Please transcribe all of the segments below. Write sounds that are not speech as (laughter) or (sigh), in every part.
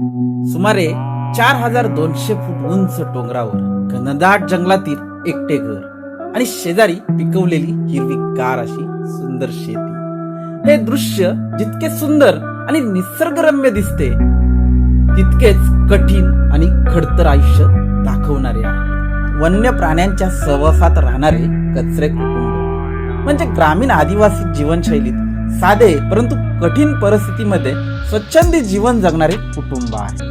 सुमारे चार हजार दोनशे फूट उंच डोंगरावर घनदाट जंगलातील एकटे घर आणि शेजारी पिकवलेली हिरवीगार अशी सुंदर शेती. हे दृश्य जितके सुंदर आणि निसर्गरम्य दिसते तितकेच कठीण आणि खडतर आयुष्य दाखवणारे आहे. वन्य प्राण्यांच्या सहवासात राहणारे कचरे कुटुंब. म्हणजे ग्रामीण आदिवासी जीवनशैलीत साधे परंतु कठीण परिस्थितीमध्ये स्वच्छंदी जीवन जगणारे कुटुंब आहे.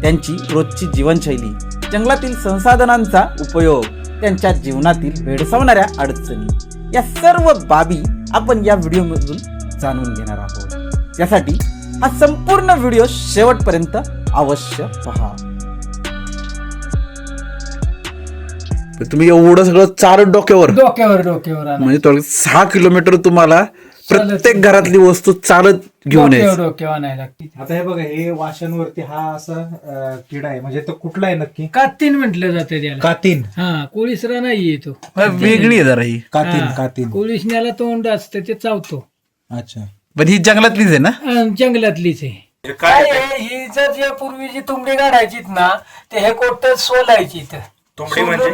त्यांची रोजची जीवनशैली जंगलातील संसाधनांचा उपयोग त्यांच्या जीवनातील भेडसावणाऱ्या अडचणी या सर्व बाबी आपण या व्हिडिओमधून जाणून घेणार आहोत. यासाठी हा संपूर्ण व्हिडिओ शेवटपर्यंत अवश्य पहा. तुम्ही एवढं सगळं चार डोक्यावर. डोक्यावर डोक्यावर. म्हणजे थोडं सहा किलोमीटर तुम्हाला प्रत्येक घरातली वस्तू चालत घेऊन यायची. डोक्यावर आणायला लागते आता हे बघा हे वाशांवरती हा असा अं, किडा आहे. म्हणजे तो कुठला आहे नक्की? कातीन म्हटलं जातं त्याला. कातीन. हा कोळीसरा नाहीये तो. वेगळी आहे जरा ही. कातीन हा. कातीन. कोळीसण्याला तोंड असतं ते चावतो. अच्छा. पण ही जंगलातलीच आहे ना? जंगलातलीच आहे. काय आहे, ही जर जे पूर्वी जी तुंबडी काढायचीत ना ते हे कोट सोलायची तुंबडी म्हणजे?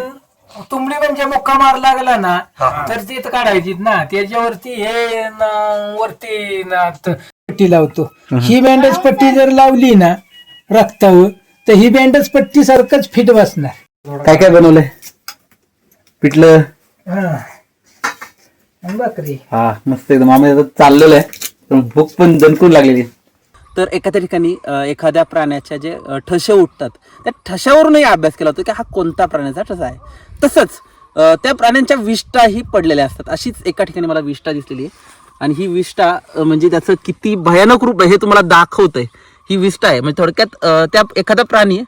तुंबडी म्हणजे मुक्का मार लागला ना तर ती इथं काढायचीत ना. त्याच्यावरती हे न- वरती ना त- पट्टी लावतो. ही बँडेज पट्टी जर लावली ना रक्तावर तर ही बँडेज पट्टी सारखंच फिट बसणार. काय काय बनवलंय? पिठलं? हा. बकरी हा मस्त एकदम. आम्ही चाललेलं आहे. पण भूक पण दणकून लागलेली. तर एखाद्या ठिकाणी अ, एखाद्या प्राण्याच्या जे अ, ठसे उठतात त्या ठशावरूनही अभ्यास केला होता की हा कोणता प्राण्याचा ठसा आहे? तसंच त्या प्राण्यांच्या विष्ठाही पडलेल्या असतात. अशीच एका ठिकाणी मला विष्ठा दिसलेली आहे. आणि ही विष्ठा म्हणजे त्याचं किती भयानक रूप आहे हे तुम्हाला दाखवतंय. ही विष्ठा आहे. म्हणजे थोडक्यात त्या एखादा प्राणी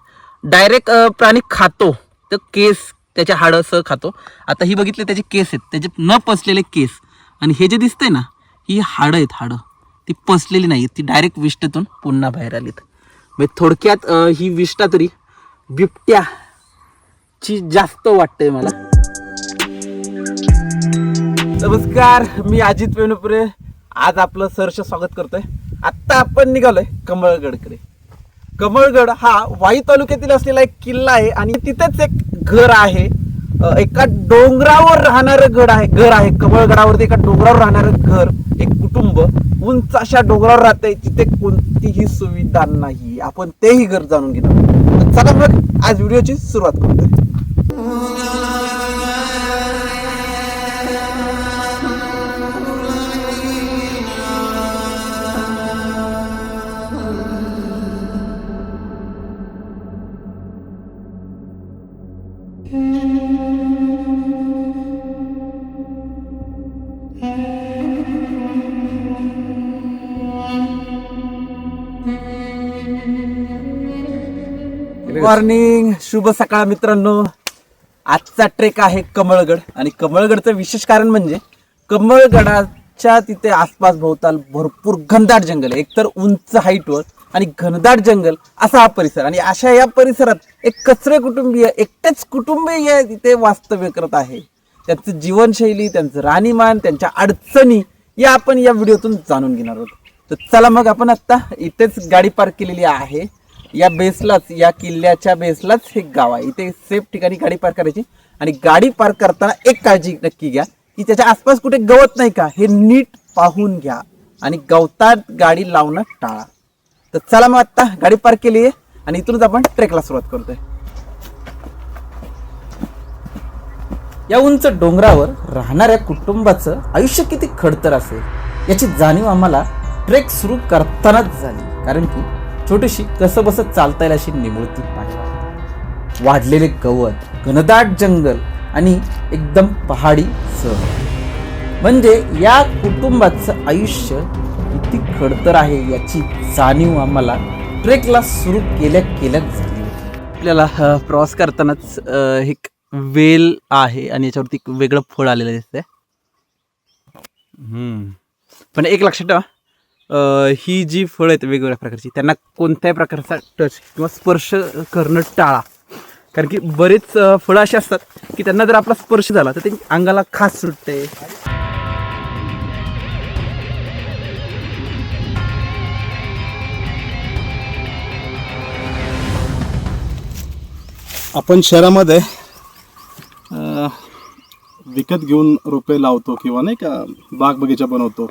डायरेक्ट प्राणी खातो. तर केस त्याच्या हाडं सह खातो. आता ही बघितले त्याचे केस आहेत. त्याचे न पसलेले केस. आणि हे जे दिसतंय ना ही हाडं आहेत हाडं. ती पसलेली नाही ती डायरेक्ट विष्ठेतून पुन्हा बाहेर आलीत. म्हणजे थोडक्यात ही विष्ठा तरी बिबट्या ची जास्त वाटते मला. नमस्कार मी अजित वेणुपुरे. आज आपलं सहर्ष स्वागत करतोय. आत्ता आपण निघालोय कमळगडकडे. कमळगड हा वाई तालुक्यातील असलेला एक किल्ला आहे आणि तिथेच एक घर आहे. एका डोंगरावर राहणारं गड आहे घर आहे. कमळगडावरती एका डोंगरावर राहणारं घर एक कुटुंब. उंच अशा डोंगरावर राहतंय तिथे कोणतीही सुविधा नाही. आपण तेही घर जाणून घेणार चला मग आज व्हिडिओची सुरुवात करतोय मॉर्निंग शुभ सकाळ मित्रांनो. आजचा ट्रेक आहे कमळगड. आणि कमळगडचं विशेष कारण म्हणजे कमळगडाच्या तिथे आसपास भोवताल भरपूर घनदाट जंगल आहे. एकतर उंच हाईटवर आणि घनदाट जंगल असा हा परिसर. आणि अशा या परिसरात एक कचरे कुटुंबीय एकटेच कुटुंबीय तिथे वास्तव्य करत आहे. त्यांचं जीवनशैली त्यांचं राहणीमान त्यांच्या अडचणी या आपण या व्हिडिओतून जाणून घेणार आहोत. तर चला मग आपण आत्ता इथेच गाडी पार्क केलेली आहे. या बेसलाच या किल्ल्याच्या बेसलाच हे गाव आहे. इथे सेफ ठिकाणी गाडी पार्क करायची. आणि गाडी पार्क करताना एक काळजी नक्की घ्या की त्याच्या आसपास कुठे गवत नाही का हे नीट पाहून घ्या. आणि गवतात गाडी लावणं टाळा. तर चला मग आत्ता गाडी पार्क केली आहे आणि इथूनच आपण ट्रेकला सुरुवात करतोय. या उंच डोंगरावर राहणाऱ्या कुटुंबाचं आयुष्य किती खडतर असेल याची जाणीव आम्हाला ट्रेक सुरू करतानाच झाली. कारण की छोटीशी कसं बसत चालता येईल अशी निमुळती पाहिजे वाढलेले गवत घनदाट जंगल आणि एकदम पहाडी सह म्हणजे या कुटुंबाचं आयुष्य किती खडतर आहे याची जाणीव आम्हाला ट्रेकला सुरू केल्या केल्याच झाली होती. आपल्याला प्रवास करतानाच एक वेल आहे आणि याच्यावरती एक वेगळं फळ आलेलं दिसतंय हम्म. पण एक लक्षात ठेवा ही जी फळं आहेत वेगवेगळ्या प्रकारची त्यांना कोणत्याही प्रकारचा टच किंवा स्पर्श करणं टाळा. कारण की बरेच फळं अशी असतात की त्यांना जर आपला स्पर्श झाला तर ते अंगाला खास सुटते. आपण शहरामध्ये विकत घेऊन रोपे लावतो किंवा नाही का बाग बगीचा बनवतो.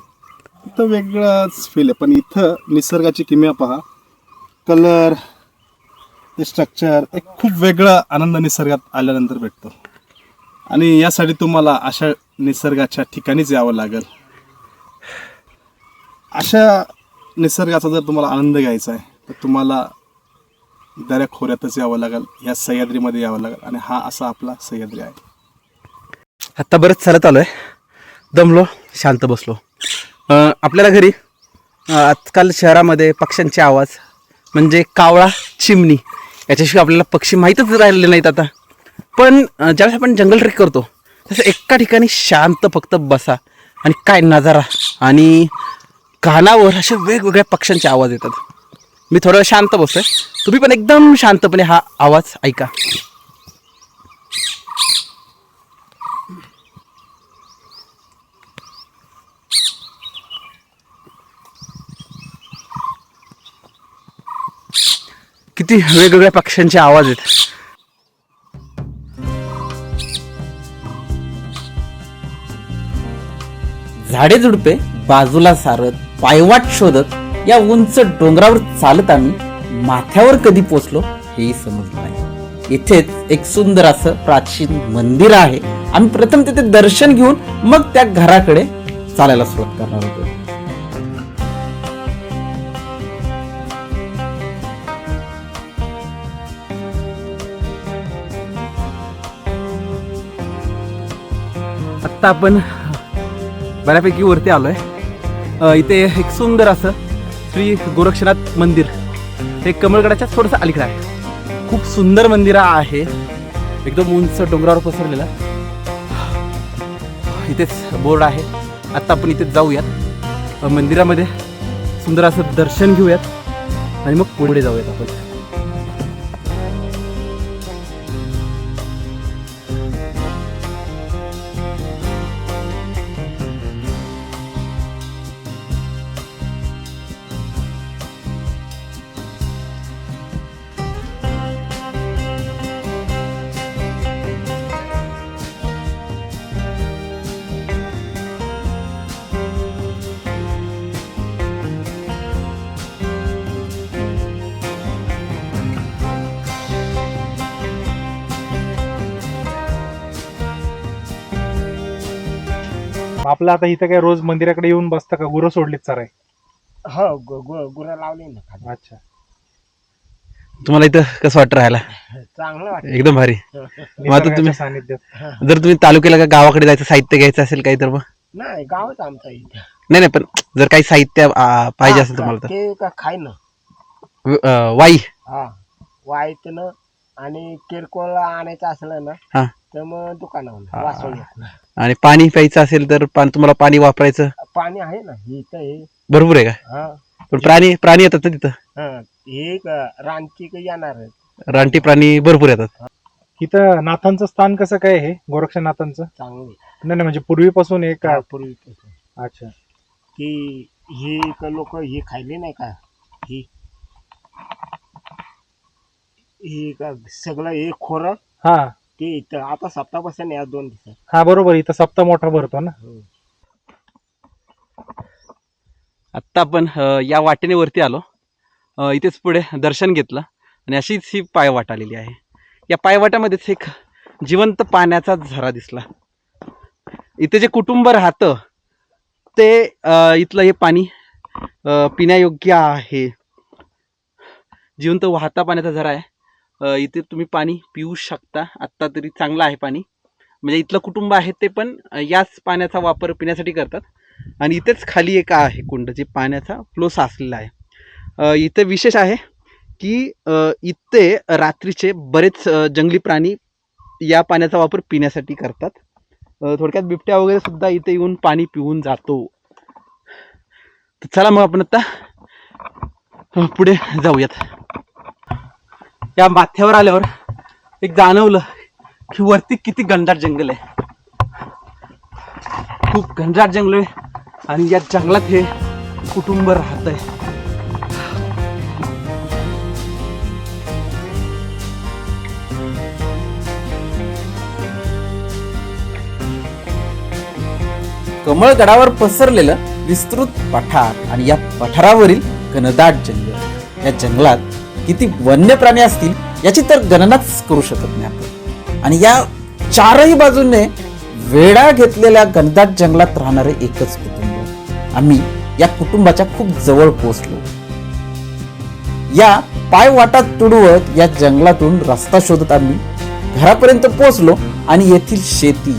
इथं वेगळाच फील आहे. पण इथं निसर्गाची किमया पहा. कलर ते स्ट्रक्चर एक खूप वेगळा आनंद निसर्गात आल्यानंतर भेटतो. आणि यासाठी तुम्हाला अशा निसर्गाच्या ठिकाणीच यावं लागेल. अशा निसर्गाचा जर तुम्हाला आनंद घ्यायचा आहे तर तुम्हाला दऱ्या खोऱ्यातच यावं लागेल. या सह्याद्रीमध्ये यावं लागेल. आणि हा असा आपला सह्याद्री आहे. आत्ता बरंच चालत आलोय. दमलो शांत बसलो. आपल्याला घरी आजकाल शहरामध्ये पक्ष्यांचे आवाज म्हणजे कावळा चिमणी याच्याशिवाय आपल्याला पक्षी माहीतच राहिलेले नाहीत आता. पण ज्यावेळेस आपण जंगल ट्रेक करतो तसं एका ठिकाणी शांत फक्त बसा आणि काय नजारा आणि कानावर असे वेगवेगळ्या पक्ष्यांचे आवाज येतात. मी थोडं शांत बसतोय तुम्ही पण एकदम शांतपणे हा आवाज ऐका. किती वेगवेगळ्या पक्ष्यांचे आवाज आहेत. झाडे झुडपे बाजूला सारत पायवाट शोधत या उंच डोंगरावर चालत आम्ही माथ्यावर कधी पोचलो हेही समजलं नाही. इथेच एक सुंदर असं प्राचीन मंदिर आहे. आम्ही प्रथम तिथे दर्शन घेऊन मग त्या घराकडे चालायला सुरुवात करणार होतो. आत्ता आपण बऱ्यापैकी वरती आलोय. आहे इथे एक सुंदर असं श्री गोरक्षनाथ मंदिर. हे कमळगडाच्या थोडंसं अलीकडं आहे. खूप सुंदर मंदिर आहे. एकदम उंच डोंगरावर पसरलेलं. इथेच बोर्ड आहे. आत्ता आपण इथे जाऊयात. मंदिरामध्ये सुंदर असं दर्शन घेऊयात. आणि मग पुढे जाऊयात आपण. आपलं आता इथं काय रोज मंदिराकडे येऊन बसता का? गुरं सोडलीत चराय हो गुरं लावली ना खाली. अच्छा. तुम्हाला इथं कसं वाटतं राहायला? चांगलं वाटत. एकदम भारी. (laughs) मग आता तुम्ही सानिध्यात. (laughs) जर तुम्ही तालुक्याला का गावाकडे जायचं साहित्य घ्यायचं असेल काही तर मग? नाही गावच आमचं इथं. नाही नाही पण जर काही साहित्य आ, पाहिजे असेल तुम्हाला तर. ते का खाय ना व- अ, वाई. हा वाईटनं आणि किरकोळ आणायचं असलं ना हा. तर मग दुकानावर आणि पाणी प्यायचं असेल तर तुम्हाला पाणी वापरायचं? पाणी आहे ना हे इथं हे भरपूर आहे का? हा. पण प्राणी प्राणी येतात ना तिथं? हा हे क- रानची का येणार. रानटी प्राणी भरपूर येतात. इथं नाथांचं स्थान कसं काय आहे? गोरक्षनाथांचं? चांगली नाही नाही म्हणजे पूर्वीपासून एक का पूर्वी अच्छा. की हे लोक हे खायले नाही का? ही. हे का सगळं हे खोरं. हा. ते इथं आता सप्तापासून या दोन दिवसात. हा बरोबर. इथं सप्ताह मोठा भरतो ना. आत्ता आपण अ, या वाटेने वरती आलो. अ, इथेच पुढे दर्शन घेतलं आणि अशीच ही पायवाट आलेली आहे. या पायवाटामध्येच एक जिवंत पाण्याचा झरा दिसला. इथे जे कुटुंब राहतं ते अ, इथलं हे पाणी अ, पिण्यायोग्य आहे. जिवंत वाहता पाण्याचा झरा आहे. इथे तुम्ही पाणी पिऊ शकता. आत्ता तरी चांगलं आहे पाणी. म्हणजे इथलं कुटुंब आहे ते पण याच पाण्याचा वापर पिण्यासाठी करतात. आणि इथेच खाली एक आहे कुंड जे पाण्याचा फ्लो साचलेला आहे. इथे विशेष आहे की इथे रात्रीचे बरेच जंगली प्राणी या पाण्याचा वापर पिण्यासाठी करतात. थोडक्यात बिबट्या वगैरे सुद्धा इथे येऊन पाणी पिऊन जातो. तर चला मग आपण आता पुढे जाऊयात. या माथ्यावर आल्यावर एक जाणवलं कि वरती किती घनदाट जंगल आहे. खूप घनदाट जंगल आहे आणि या जंगलात हे कुटुंब राहत आहे. कमळगडावर पसरलेलं विस्तृत पठार आणि या पठारावरील घनदाट जंगल. या जंगलात किती वन्य प्राणी असतील याची तर गणनाच करू शकत नाही आपण. आणि या चारही बाजूने वेढा घेतलेल्या घनदाट जंगलात राहणारे एकच कुटुंब. आम्ही या कुटुंबाच्या खूप जवळ पोहोचलो. या पाय वाटात तुडवत या जंगलातून रस्ता शोधत आम्ही घरापर्यंत पोहोचलो आणि येथील शेती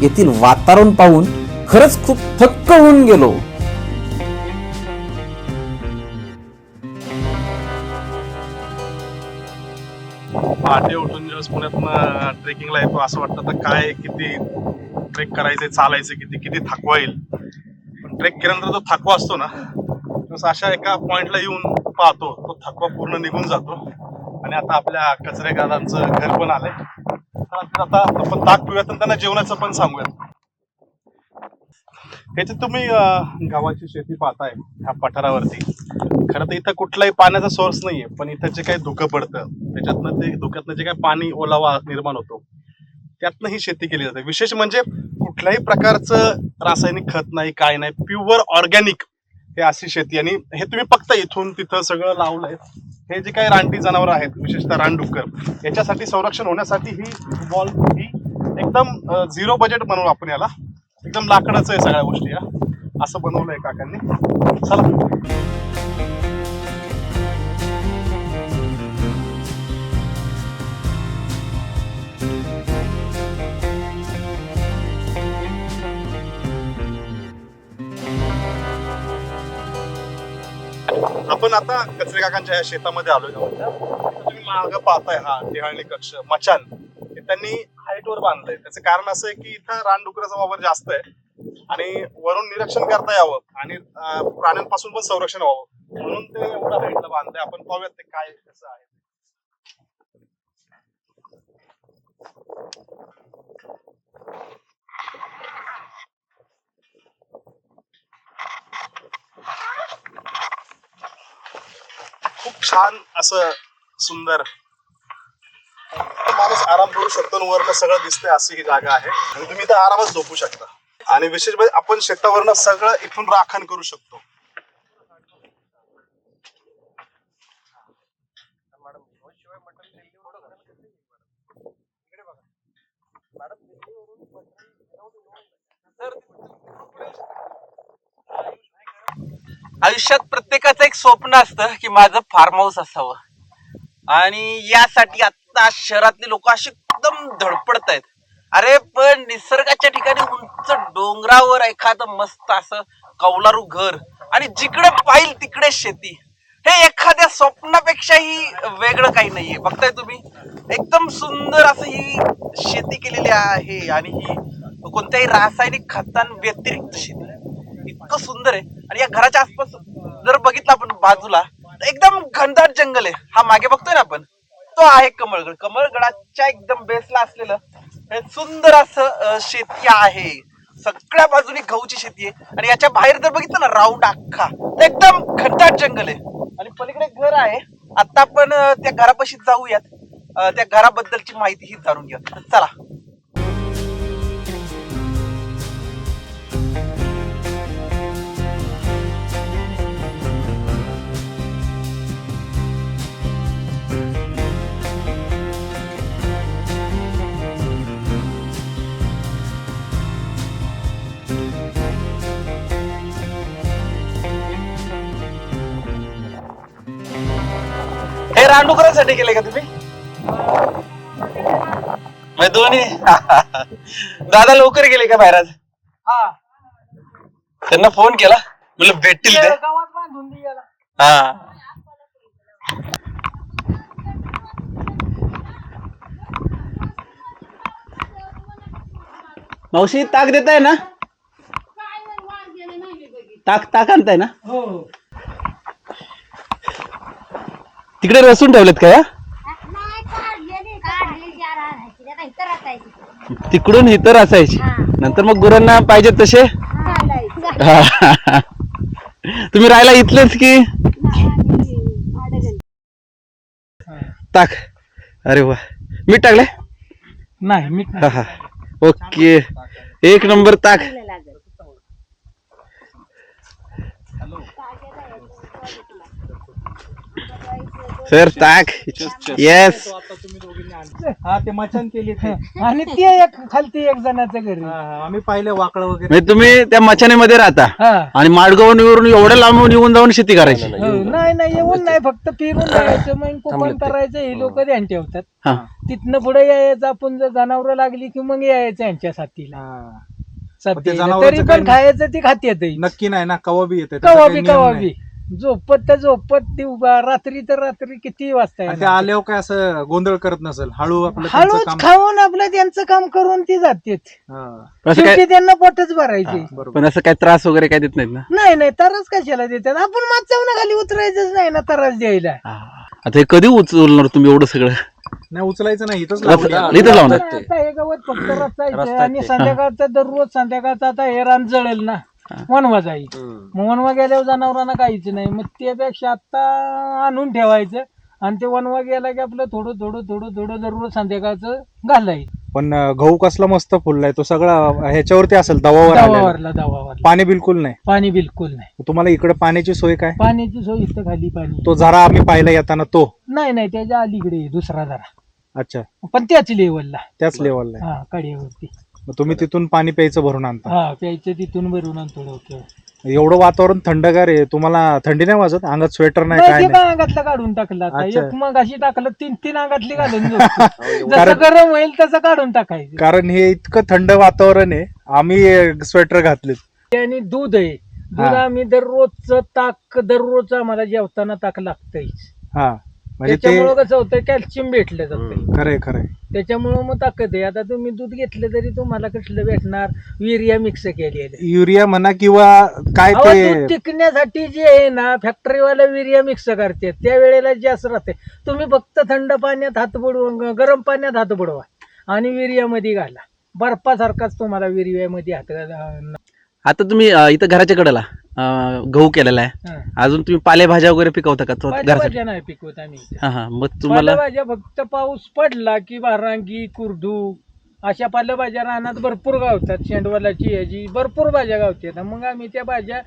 येथील वातावरण पाहून खरंच खूप थक्क होऊन गेलो. पहाटे उठून ज्यावेळेस पुण्यातून ट्रेकिंगला येतो असं वाटतं. तर काय किती ट्रेक करायचे चालायचे किती किती थकवा येईल? पण ट्रेक केल्यानंतर जो थकवा असतो ना तसं अशा एका पॉइंटला येऊन पाहतो. तो थकवा पूर्ण निघून जातो. आणि आता आपल्या कचरेगारांचं घर पण आलंय. तर आता आपण ताक पिऊयात आणि त्यांना जेवणाचं पण सांगूयात. याची तुम्ही गावाची शेती पाहताय ह्या पठारावरती. खरं तर इथं कुठलाही पाण्याचा सोर्स नाहीये पण इथं जे काही धुकं पडतं त्याच्यातनं ते धुक्यातनं जे काही पाणी ओलावा निर्माण होतो त्यातनं ही शेती केली जाते. विशेष म्हणजे कुठल्याही प्रकारचं रासायनिक खत नाही काय नाही प्युअर ऑर्गॅनिक हे अशी शेती आणि हे तुम्ही फक्त इथून तिथं सगळं लावलंय. हे जे काही रानटी जनावर आहेत विशेषतः रानडुक्कर याच्यासाठी संरक्षण होण्यासाठी ही वॉल ही एकदम झिरो बजेट म्हणून आपण याला एकदम लाकडाचं आहे सगळ्या गोष्टी या असं बनवलंय काकांनी. चला. आपण आता कचरे काकांच्या या शेतामध्ये आलोय तुम्ही माग पाहताय हा टिहाळणी कक्ष मचान. त्यांनी हाईट वर बांधलंय. त्याचं कारण असं आहे की इथं रानडुकराचा वापर जास्त आहे आणि वरून निरीक्षण करता यावं आणि प्राण्यांपासून पण संरक्षण व्हावं. म्हणून ते एवढं हाईटला बांधलंय. आपण पाहूयात ते काय कसं आहे. खूप छान असं सुंदर माणूस आराम करू शकतो वरनं सगळं दिसतंय अशी ही जागा आहे. आणि तुम्ही इथं आरामात झोपू शकता. आणि विशेष म्हणजे आपण शेतावरनं सगळं इथून राखण करू शकतो. आयुष्यात प्रत्येकाचं एक स्वप्न असतं की माझं फार्म हाऊस असावं. आणि यासाठी आता शहरातले लोक असे एकदम धडपडत आहेत अरे पण निसर्गाच्या ठिकाणी उंच डोंगरावर एखादं मस्त असं कौलारू घर आणि जिकडे पाहिल तिकडे शेती. हे एखाद्या स्वप्नापेक्षाही वेगळं काही नाहीये. बघताय तुम्ही? एकदम सुंदर असं ही शेती केलेली आहे आणि ही कोणत्याही रासायनिक खतांव्यतिरिक्त शेती. इतकं सुंदर आहे. आणि या घराच्या आसपास जर बघितलं आपण बाजूला एकदम घनदाट जंगल आहे. हा मागे बघतोय ना आपण? तो आहे कमळगड. कमळगडाच्या एकदम बेसला असलेलं हे सुंदर असं शेती आहे. सगळ्या बाजूनी गहूची शेती आहे. आणि याच्या बाहेर जर बघितलं ना राऊंड अख्खा. तर एकदम घनदाट जंगल आहे. आणि पलीकडे घर आहे. आता आपण त्या घरापाशी जाऊयात. त्या घराबद्दलची माहिती ही जाणून घेऊयात. चला. हे रांडुकरांसाठी केले का तुम्ही? मग दोन्ही? (laughs) दादा लवकर गेले का बाहेर आज? हा. त्यांना फोन केला. मला भेटतील ते. गावात बांधून दे याला. हा. मावशी ताक देत आहे ना ताक ताक आणताय ना? हो. तिकडे रसून ठेवलेत का या? असायची तिकडून इतर असायची हा. नंतर मग गुरांना पाहिजे तसे? तुम्ही राहायला इथलेच की? ताक अरे वा. मीठ टाकले नाही मी हा हा. ओके. एक नंबर ताक सर टाक येस हा ते मचान केली ते आणि ते एक खालती एक जणाचं घरी. हा, हा, आम्ही पाहिले वाकळ वगैरे. म्हणजे तुम्ही त्या मचानेमध्ये राहता. हा. आणि माडगावून एवढं लांबून येऊन जाऊन शेती करायची. हो, नाही. नाही येऊन नाही. फक्त फिरून जायचं मग कुपन करायचं हे लोक ध्यान ठेवतात. हा. तिथनं पुढे यायचं आपण जर जनावर लागली की मग यायचं यांच्या साथीला. हा. साथीला. जनावरांचं तरी काही पण खायचं ती खात्यात नक्की नाही ना. कवा बी येते त्याचा कवा काही बी नियम कवा नाही. बी. झोपत तर झोपत ती उभा रात्री तर रात्री किती वाजता आणि ते येणार? आल्यावर काय असं गोंधळ करत नसेल? हळू आपलं त्यांचं हळूच काम खाऊन आपलं त्यांचं काम करून ती जातेत. हा, असं काय शेवटी त्यांना पोटच भरायचे. बरोबर. पण असं काय त्रास वगैरे काय देत नाहीत ना? नाही नाही तरच कशाला देतात. आपण मागच्या खाली उतरायचंच नाही ना तरच द्यायला. आता हे कधी उचलणार तुम्ही एवढं सगळं? नाही उचलायचं नाही इथंच रस्ता- लावून इथंच लावणार आता हे गवत फक्त रचायचं आणि संध्याकाळचं दररोज संध्याकाळचं आता हे रान जळेल ना. वनवा जाईल मग वनवा गेल्यावर जनावरांना काहीच नाही. मग त्यापेक्षा आता आणून ठेवायचं आणि ते वनवा गेला की आपलं थोडं थोडं थोडं थोडं दररोज संध्याकाळचं घालायचं पण अं, गहू कसला मस्त फुललाय. तो सगळा ह्याच्यावरती असेल दवावर आलेला. दवावरला दवावरला. पाणी बिलकुल नाही. पाणी बिलकुल नाही. तुम्हाला इकडे पाण्याची सोय काय? पाण्याची सोय इथं खाली पाणी. तो झरा आम्ही पाहिला येताना तो. नाही नाही त्याच्या अलीकडे आहे दुसरा जरा. अच्छा. पण त्याच लेवलला त्याच लेवलला हा कड्यावरती तुम्ही तिथून पाणी प्यायचं भरून आणता. हा प्यायचं तिथून भरून आणतो डोक्यावर. एवढं वातावरण थंडगार आहे तुम्हाला थंडी नाही वाजत? अंगात स्वेटर नाही काय नाही. पण अंगातलं काढून टाकलं आता. अच्छा. एक मग अशी टाकलं तीन तीन अंगातली घालून (laughs) झोपतो. जसं कारण- गरम होईल तसं काढून टाकायचं. कारण हे इतकं थंड वातावरण आहे आम्ही स्वेटर घातलेत. आणि दूध आहे. दूध हा. आम्ही दररोजचं ताक दररोज आम्हाला जेवताना ताक लागतंच हा. म्हणजे ते त्याच्यामुळं कसं होतं कॅल्शियम भेटलं जातं खरंय खरंय. त्याच्यामुळं मग ताकद आहे. आता तुम्ही दूध घेतलं तरी तुम्हाला कसलं भेटणार? युरिया मिक्स केलेलं युरिया म्हणा किंवा काय अहो, ते दूध टिकण्यासाठी जे आहे ना फॅक्टरीवाला युरिया मिक्स करते त्यावेळेला जास्त राहते. तुम्ही फक्त थंड पाण्यात हात बुडवा गरम पाण्यात हात बुडवा आणि युरियामध्ये घाला. बर्फासारखाच तुम्हाला युरियामध्ये हात घाला- आता तुम्ही अं, इथं घराच्या कडेला. अं, गहू केलेला आहे. हा. अजून तुम्ही पालेभाज्या वगैरे पिकवता का? तो घरासाठी? पालेभाज्या नाही पिकवत आम्ही इथं. हा हा. मग तुम्हाला पालेभाज्या फक्त पाऊस पडला की बारांगी कुर्दू अशा पालेभाज्या रानात भरपूर गावतात. शेंडवालाची ह्याची भरपूर भाज्या गावतात मग आम्ही त्या भाज्या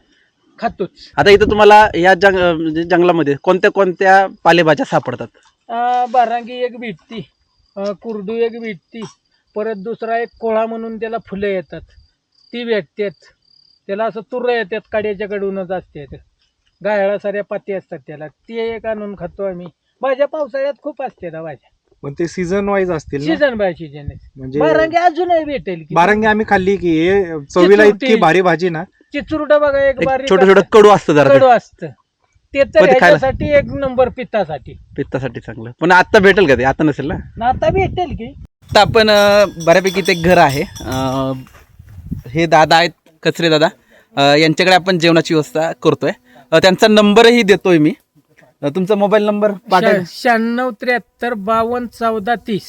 खातोच. आता इथं तुम्हाला या जंग म्हणजे जंगलामध्ये कोणत्या कोणत्या पालेभाज्या सापडतात? अं, बारांगी एक भेटती. अं, कुर्डू एक भेटती. परत दुसरा एक कोळा म्हणून त्याला फुलं येतात. ती भेटतात. त्याला असं तुर येतात काड्याच्या कडूनच असतात. गायळा साऱ्या पाती असतात त्याला. ते एक आणून खातो आम्ही. भाज्या पावसाळ्यात खूप असतात हा भाज्या. पण ते सीझन वाईज असतील ना? सीजन बाय सीजन म्हणजे बारांगी अजूनही भेटेल की. बारंगी आम्ही खाल्ली की हे चवीला. इतकी भारी भाजी ना. चिचुरडा बघा एक बारीक छोटं छोटं कडू असतं जरा कडू ते. असतं. ते पण तर ते खायला- ह्याच्यासाठी एक नंबर पित्तासाठी. पित्तासाठी चांगलं. पण आता भेटेल का ते? आता नसेल ना? ना आता भेटेल की. आता आपण अं, बऱ्यापैकी ते घर आहे. अं, हे दादा आहेत कचरे दादा. यांच्याकडे आपण जेवणाची व्यवस्था करतोय. त्यांचा नंबरही देतोय मी. तुमचा मोबाईल नंबर पाठवा. शहाण्णव त्र्याहत्तर बावन्न चौदा तीस.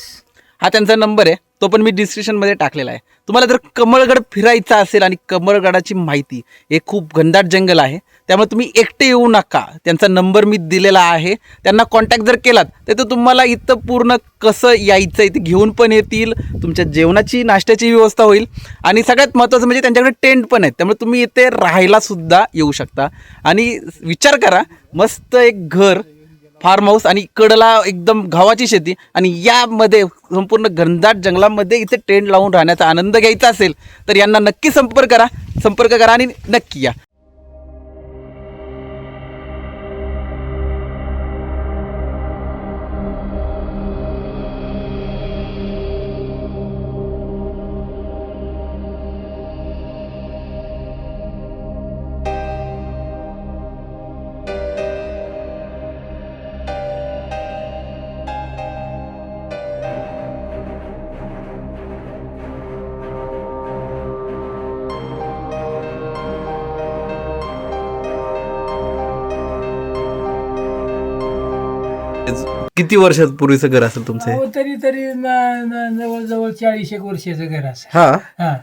हा त्यांचा नंबर आहे. तो पण मी डिस्क्रिप्शनमध्ये टाकलेला आहे. तुम्हाला जर कमळगड फिरायचा असेल आणि कमळगडाची माहिती हे खूप घनदाट जंगल आहे. त्यामुळे तुम्ही एकटे येऊ नका. त्यांचा नंबर मी दिलेला आहे. त्यांना कॉन्टॅक्ट जर केलात तर ते तुम्हाला इथं पूर्ण कसं यायचं इथे घेऊन पण येतील. तुमच्या जेवणाची नाश्त्याची व्यवस्था होईल. आणि सगळ्यात महत्त्वाचं म्हणजे त्यांच्याकडे टेंट पण आहेत. त्यामुळे तुम्ही इथे राहायला सुद्धा येऊ शकता. आणि विचार करा मस्त एक घर फार्म हाऊस आणि कडला एकदम गव्हाची शेती आणि यामध्ये संपूर्ण घनदाट जंगलामध्ये इथे टेंट लावून राहण्याचा आनंद घ्यायचा असेल तर यांना नक्की संपर्क करा. संपर्क करा आणि नक्की या. किती वर्षापूर्वीचं घर असेल तुमचं हे? अहो, तरी तरी न- न- जवळजवळ चाळीस एक वर्षाचं घर असं. हा? हा.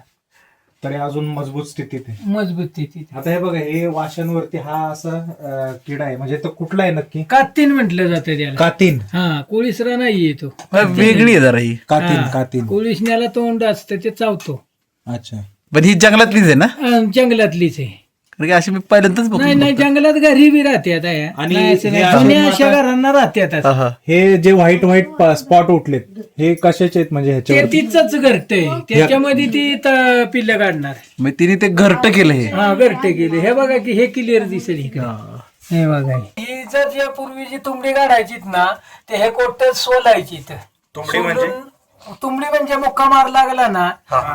तरी अजून मजबूत स्थितीत आहे. मजबूत तिथे आता हे बघा हे वाशांवरती हा असा अं, किडा आहे. म्हणजे तो कुठला आहे नक्की? कातीन म्हटलं जातं त्याला. कातीन. हा कोळीसरा नाही येतो वेगळी आहे जरा ही. कातीन कातीन. कोळीसण्याला तोंड असतं ते चावतो. अच्छा. पण ही जंगलातलीच आहे ना? अं, जंगलातलीच आहे. कारण की अशी मी पहिल्यांदाच नाही नाही बघतो जंगलात घरी बी राहते आता या. आणि नाही असं नाही. हे जुन्या अशा आता- घरांना राहते आता हा, जे व्हाईट व्हाईट स्पॉट उठलेत हे कशाचे आहेत म्हणजे ते ह्याच्यावर तिचंच घरट आहे त्याच्यामध्ये ती त- पिल्लं काढणार. मग तिने ते घरट केलं हे. हा घरटे गेले हे बघा की हे क्लिअर दिसेल इकडे. हे. बघा. ही जर या पूर्वी जी तुंबडी काढायचीत ना ते हे कोट सोलायची तुंबडी म्हणजे? तुंबडी म्हणजे मुक्का मार लागला ना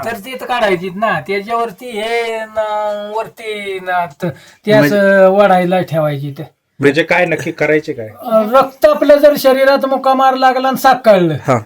तर ती इथं काढायचीत ना. त्याच्यावरती हे न- वरती ना त- ते असं वडायला ठेवायची ते. म्हणजे काय नक्की करायचे काय? रक्त आपलं जर शरीरात मुक्का मार लागला आणि साकाळलं हा.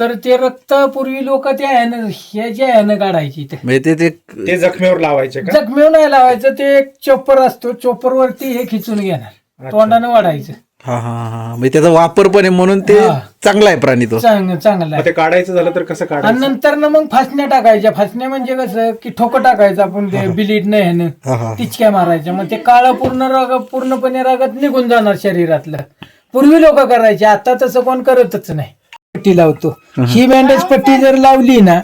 तर ते रक्त पूर्वी लोक त्या ह्यानं हे जे ह्यानं काढायची ते. म्हणजे ते ते ते जखमेवर लावायचे का? जखमेव नाही लावायचं ते एक चोपर असतो. चोपर वरती हे खिचून घेणार. तोंडानं वाढायचं हा हा हा. म्हणजे त्याचा वापर पण आहे म्हणून ते हा. चांगला आहे प्राणी तो. चांग चांगलं मग आहे ते काढायचं झालं तर कसं आणि काढायचं नंतर ना मग फासण्या टाकायच्या. फासण्या म्हणजे कसं की ठोकं टाकायचं आपण ते बिलीट नाही ह्यानं टिचक्या मारायच्या. मग ते काळं पूर्ण रग पूर्णपणे रगत निघून जाणार शरीरातलं. पूर्वी लोक करायचे. आता तसं कोण करतच नाही. पट्टी लावतो. ही बँडेज पट्टी जर लावली ना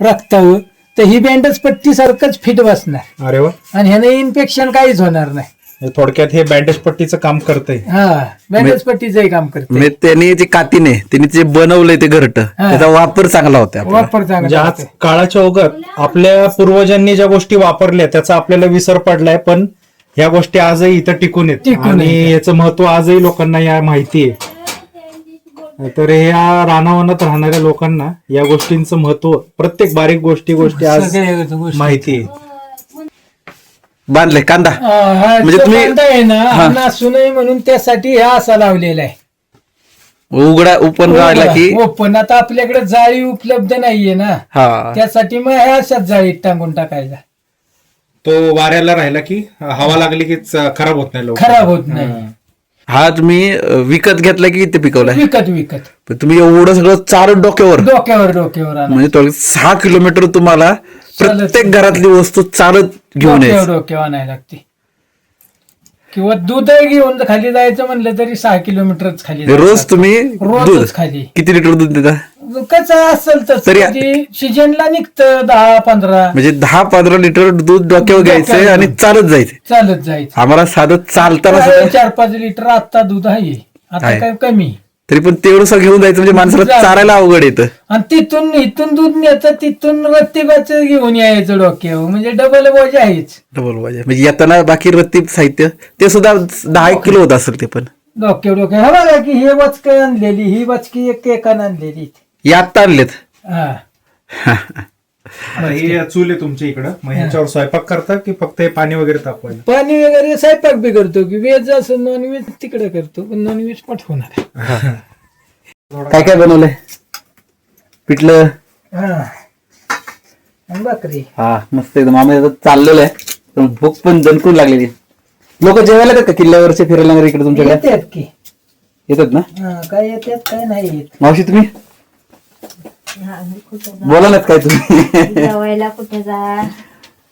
रक्तावर तर ही बँडेज पट्टी सारखंच फिट बसणार. अरे वा. आणि ह्याने इन्फेक्शन काहीच होणार नाही. थोडक्यात हे बँडेज पट्टीचं काम करतंय. हा बँडेज पट्टीचंही काम करते म्हणजे त्यांनी जे कातीने त्यांनी जे बनवलंय ते घरट त्याचा वापर चांगला होता. वापर म्हणजे चांगला आज काळाच्या ओघात आपल्या पूर्वजांनी ज्या गोष्टी वापरल्या त्याचा आपल्याला विसर पडलाय पण ह्या गोष्टी आजही इथं टिकून आहेत. टिकून आणि. याचं महत्त्व आजही लोकांना या माहिती आहे. तर ह्या रानावनात राहणाऱ्या लोकांना या गोष्टींचं महत्त्व प्रत्येक बारीक गोष्टी गोष्टी आज. माहिती आहे. बांधले कांदा. म्हणजे तुम्ही- कांदा आहे ना नासू नये म्हणून त्यासाठी हा असा लावलेला आहे. उघडा ओपन काढला की पण आता आपल्याकडे जाळी उपलब्ध नाहीये ना. हा. त्यासाठी मग ह्या अशाच जाळीत टाकून टाकायचा. तो वाऱ्याला राहिला की हवा लागली की च- खराब होत नाही लवकर. खराब होत नाही. हा. तुम्ही अं, विकत घेतला की ते पिकवलाय? विकत विकत. पण तुम्ही एवढं सगळं चालत डोक्यावर. डोक्यावर डोक्यावर आणा. म्हणजे सहा किलोमीटर तुम्हाला प्रत्येक घरातली वस्तू चालत घेऊन यायची. डोक्यावर आणायला लागते. किंवा दूध घेऊन खाली जायचं म्हणलं तरी सहा किलोमीटरच खाली म्हणजे रोज. तुम्ही रोजच दूध? खाली. किती लिटर दूध देता? कसं असेल तरी- तसं सीजनला निघतं दहा पंधरा. म्हणजे दहा पंधरा लिटर दूध डोक्यावर घ्यायचंय डोक्यावर. आणि चालत जायचं. चालत जायचं. आम्हाला साधं चालताना सुद्धा चार पाच लिटर आता दूध आहे. आता आहे. काय कमी. तरी पण तेवढं घेऊन जायचं म्हणजे माणसाला. चारायला अवघड येतं. आणि तिथून इथून दूध न्यायचं तिथून रत्तीबाच घेऊन यायचं डोक्यावर म्हणजे डबल बोज आहेच. डबल पाहिजे म्हणजे येताना बाकी रत्ती साहित्य ते सुद्धा दहा एक किलो होत असेल ते पण. डोक्यावर डोक्या हा बघा की हे वचकी आणलेली ही वचकी एक एकानं आणलेली हे आत्ता आणलेत. हा. हे चूल आहे तुमच्या इकडं. मग ह्याच्यावर स्वयंपाक करता की फक्त हे पाणी वगैरे तापवायला? पाणी वगैरे स्वयंपाक बी करतो की व्हेज असं नॉन व्हेज तिकडे करतो पण नॉन व्हेज पाठवणार काय काय बनवलंय? पिठलं? हा. आणि भाकरी. हा मस्त एकदम आम्ही आता चाललेलो आहे. पण भूक पण दणकून लागलेली लोक जेवायला येतात का किल्ल्यावरचे फिरायला वगैरे इकडे तुमच्याकडे? येतात की. येतात ना? हा काय येतात काय नाही येत. मावशी तुम्ही? बोला नात काय तुम्ही? जेवायला कुठे जा?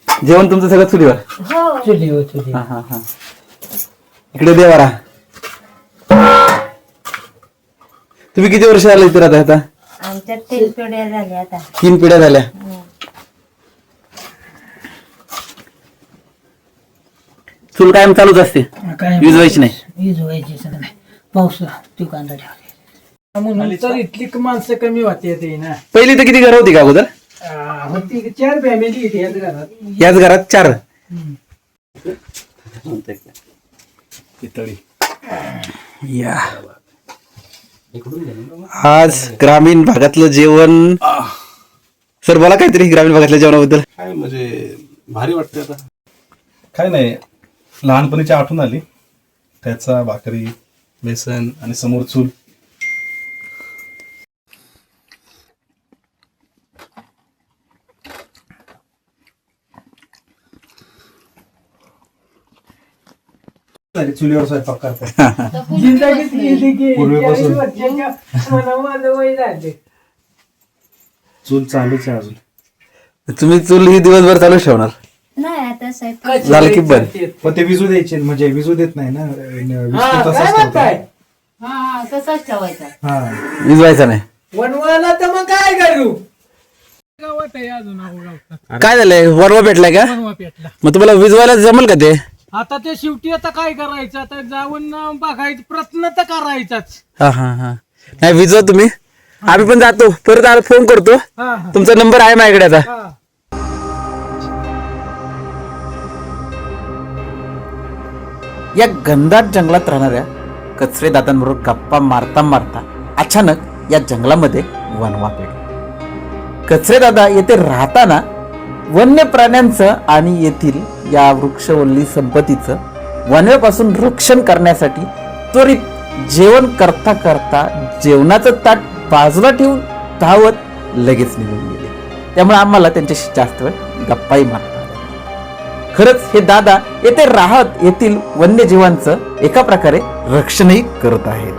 जेवण तुमचं सगळं चुलीवर? हो. चुली हो चुली हा हा हा. इकडे देवारा तुम्ही किती वर्ष आले इथे राहता आता? आमच्यात तीन पिढ्या झाल्या आता. तीन पिढ्या झाल्या. चूल कायम चालूच असते. काय वीज व्हायची नाही. वीज व्हायची सगळं नाही. पाऊस तू कांदा ठेवले म्हणून तर इथली माणसं कमी होते ते ना पहिली तर किती घर होती का अगोदर? आ, होती की चार फॅमिली होती ह्याच घरात. याच घरात चार. या. आज ग्रामीण भागातलं जेवण. सर बोला काहीतरी ग्रामीण भागातल्या जेवणाबद्दल. काय म्हणजे भारी वाटते आता. काय नाही लहानपणीची आठवण आली. त्याचा भाकरी बेसन आणि समोर चूल. चुलीवर स्वयंपाक करता. (laughs) जिंदगीत गेली की पूर्वीपासून. चाळीस वर्षाच्या मनावर माझं वय झाले. चूल चालूच आहे अजून. तुम्ही चूल ही दिवसभर चालू ठेवणार? नाही आता स्वयंपाक झालं की बंद पण ते? विजू द्यायचे म्हणजे विजू देत नाही ना हा, तासच काय ठेवतात. म्हणताय? हा तसाच ठेवायचा. हा. विजवायचा नाही. वनवाला तर मग काय करू? गावात आहे अजून अहो गावात काय झालंय? वरवा भेटलाय का? मग तुम्हाला विजवायला जमल का ते? आता ते शेवटी आता काय करायचं? आता जाऊन बघायचं प्रयत्न तर करायचाच. हा हा हा. नाही विजवा तुम्ही. आम्ही पण जातो. परत आला फोन करतो. हा हा. तुमचा नंबर आहे माझ्याकडे आता. हा. या घनदाट जंगलात राहणाऱ्या कचरे दातांबरोबर गप्पा मारता मारता अचानक या जंगलामध्ये वनवा पेटला. कचरे दादा येथे राहताना वन्य प्राण्यांचं आणि येथील या वृक्षवल्ली संपत्तीचं वनव्यापासून रक्षण करण्यासाठी त्वरित जेवण करता करता जेवणाचं ताट बाजूला ठेवून धावत लगेच निघून गेले. त्यामुळे आम्हाला त्यांच्याशी जास्त वेळ गप्पाही मारता खरंच हे दादा येथे राहत येथील वन्यजीवांचं एका प्रकारे रक्षणही करत आहेत.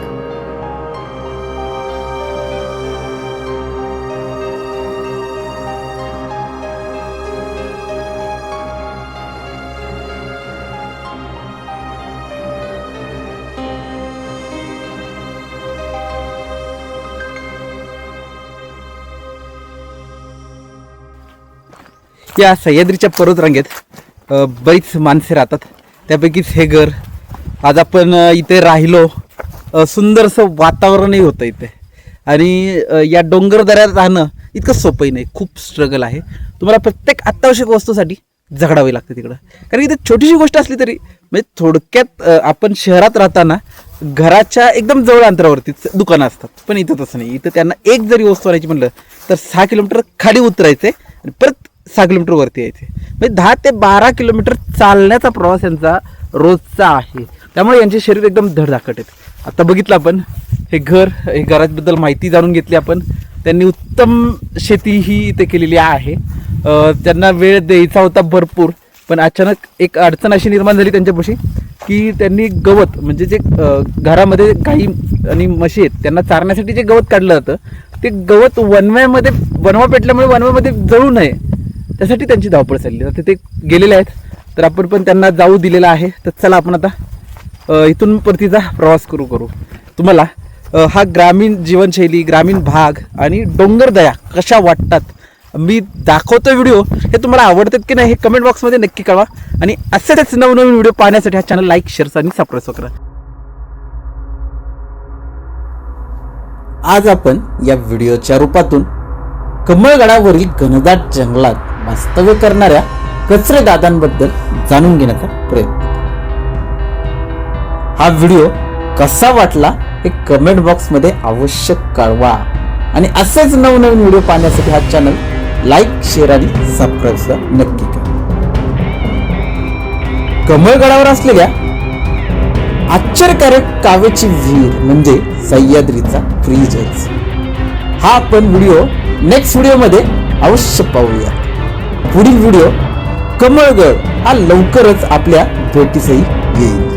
या सह्याद्रीच्या पर्वतरांगेत बरीच माणसे राहतात. त्यापैकीच हे घर आज आपण इथे राहिलो. सुंदरसं वातावरणही होतं इथे. आणि या डोंगर दऱ्यात राहणं इतकं सोपंही नाही. खूप स्ट्रगल आहे. तुम्हाला प्रत्येक अत्यावश्यक वस्तूसाठी झगडावी लागते तिकडं. कारण इथे छोटीशी गोष्ट असली तरी म्हणजे थोडक्यात आपण शहरात राहताना घराच्या एकदम जवळ अंतरावरतीच दुकानं असतात. पण इथं तसं नाही. इथं त्यांना एक जरी वस्तू आणायची म्हणलं तर सहा किलोमीटर खाली उतरायचे आणि परत सहा किलोमीटरवरती यायचे म्हणजे दहा ते बारा किलोमीटर चालण्याचा प्रवास यांचा रोजचा आहे. त्यामुळे यांचे शरीर एकदम धडधाकट आहेत. आता बघितलं आपण हे घर हे घराबद्दल माहिती जाणून घेतली आपण. त्यांनी उत्तम शेती ही इथे केलेली आहे. त्यांना वेळ द्यायचा होता भरपूर पण अचानक एक अडचण अशी निर्माण झाली त्यांच्यापाशी की त्यांनी गवत म्हणजे जे घरामध्ये गाई आणि म्हशी आहेत त्यांना चारण्यासाठी जे गवत काढलं जातं ते गवत वनव्यामध्ये वनवा पेटल्यामुळे वनव्यामध्ये जळू नये. त्यासाठी त्यांची धावपळ चालली आता ते गेलेले आहेत. तर आपण पण त्यांना जाऊ दिलेला आहे. तर चला आपण आता इथून परतीचा प्रवास करू करू. तुम्हाला हा ग्रामीण जीवनशैली ग्रामीण भाग आणि डोंगर दया कशा वाटतात मी दाखवतो व्हिडिओ. हे तुम्हाला आवडतात की नाही हे कमेंट बॉक्समध्ये नक्की कळवा. आणि असेच नवनवीन व्हिडिओ पाहण्यासाठी हा चॅनल लाईक शेअर्स आणि सबस्क्राईब करा. आज आपण या व्हिडिओच्या रूपातून कमळगडावरील घनदाट जंगलात वास्तव्य करणाऱ्या कचरे दादांबद्दल जाणून घेण्याचा प्रयत्न. हा व्हिडिओ कसा वाटला हे कमेंट बॉक्समध्ये अवश्य कळवा. आणि असेच नवनवीन व्हिडिओ पाहण्यासाठी हा चॅनल लाईक शेअर आणि सबस्क्राईब सुद्धा नक्की करा. कमळगडावर असलेल्या आश्चर्यकारक कावेची विहीर म्हणजे सह्याद्रीचा फ्रीजच हा आपण व्हिडिओ नेक्स्ट व्हिडिओमध्ये अवश्य पाहूया. पुढील व्हिडिओ कमळगड हा लवकरच आपल्या भेटीसही येईल.